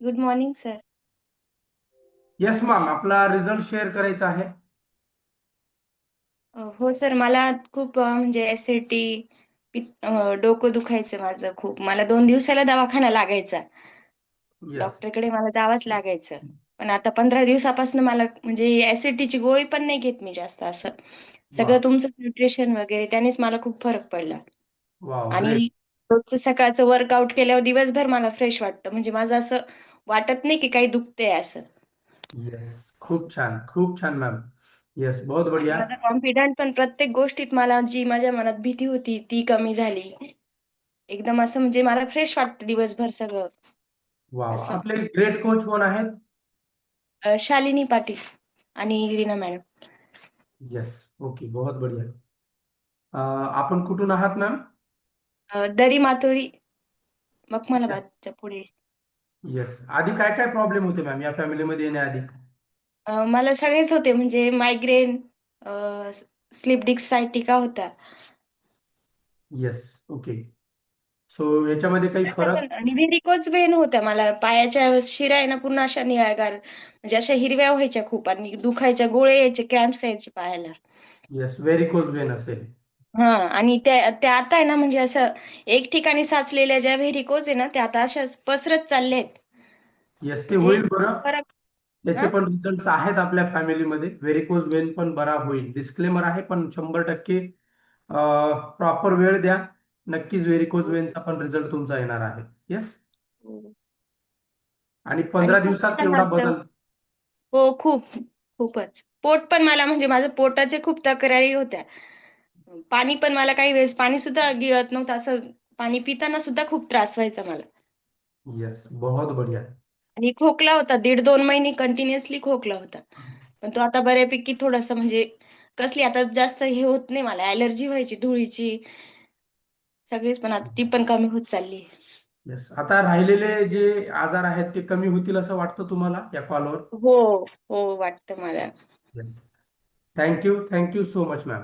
Good morning sir yes ma'am आपला result share करायचा आहे. हो सर मला खूप अ, म्हणजे ऍसिडिटी डोकं दुखायचं माझं खूप. मला दोन दिवसाला दवाखाना लागायचा. येस डॉक्टरकडे मला जावंच लागायचं. पण आता पंधरा दिवसापासून मला म्हणजे ऍसिडिटीची गोळी पण नाही घेत मी जास्त असं. वा सगळं तुमचं न्यूट्रिशन वगैरे त्यानेच मला खूप फरक पडला. वा ग्रेट आणि रोजचं सकाळचं वर्कआउट केल्यावर दिवसभर मला फ्रेश वाटतं. म्हणजे माझं असं वाटत नाही की काही दुखतंय असं. येस खूप छान खूप छान मॅम येस बहुत बढ़िया. माझा कॉन्फिडंट पण प्रत्येक गोष्टीत मला जी माझ्या मनात भीती होती ती कमी झाली. एकदम असं म्हणजे मला फ्रेश वाटतं दिवसभर सगळं. वा वा. असं. आपले ग्रेट कोच कोण आहेत? अ, शालिनी पाटील आणि रीना मॅडम. येस ओके बहुत बढ़िया. अं, आपण कुठून आहात मॅम अ, दरी मातोरी मखमलाबादच्या पुढे. येस आधी काय काय प्रॉब्लेम होते मॅम या फॅमिलीमध्ये येण्याआधी? अ, मला सगळेच होते म्हणजे मायग्रेन स्लीप डिस्क सायटिका होता. येस ओके सो याच्यामध्ये काही फरक? पण आणि व्हेरिकोज होत्या मला. पायाच्या शिरा आहे ना पूर्ण अशा निळ्यागार म्हणजे अशा हिरव्या व्हायच्या खूप आणि दुखायच्या गोळे यायचे क्रॅम्प्स यायचे पायाला. येस व्हेरिकोज वेन असेल. हा आणि त्या त्या आता आहे ना म्हणजे असं एक ठिकाणी साचलेल्या ज्या व्हेरिकोज आहे ना त्या आता अशा पसरत चालल्यात. येस ते म्हणजे होईल बरं. फरक त्याचे हा? पण रिझल्ट आहेत आपल्या फॅमिलीमध्ये व्हेरिकोज वेन पण बरा होईल. डिस्क्लेमर आहे पण शंभर टक्के प्रॉपर वेळ द्या. नक्कीच व्हेरिकोज वेनचा पण रिझल्ट तुमचा येणार आहे. येस आणि आणि पंधरा खूप दिवसात छान एवढा वाटतं बदल. हो खूप खूपच. पोट पण मला म्हणजे माझं पोटाचे खूप तक्रारी होत्या. पाणी पण मला काही वेळेस पाणी सुद्धा गिळत नव्हतं असं पाणी पिताना सुद्धा खूप त्रास व्हायचा मला. यस बहुत बढ़िया. आणि खोकला होता दीड दोन महिने कंटिन्युअसली खोकला होता. पण तो आता बऱ्यापैकी थोडासा म्हणजे कसली आता जास्त हे होत नाही मला ऍलर्जी व्हायची धुळीची. सगळीच पण आता ती पण कमी होत चालली. यस आता राहिलेले जे आजार आहेत ते कमी होतील असं वाटतं तुम्हाला या कॉलवर हो हो वाटतं मला. Thank you thank you so much ma'am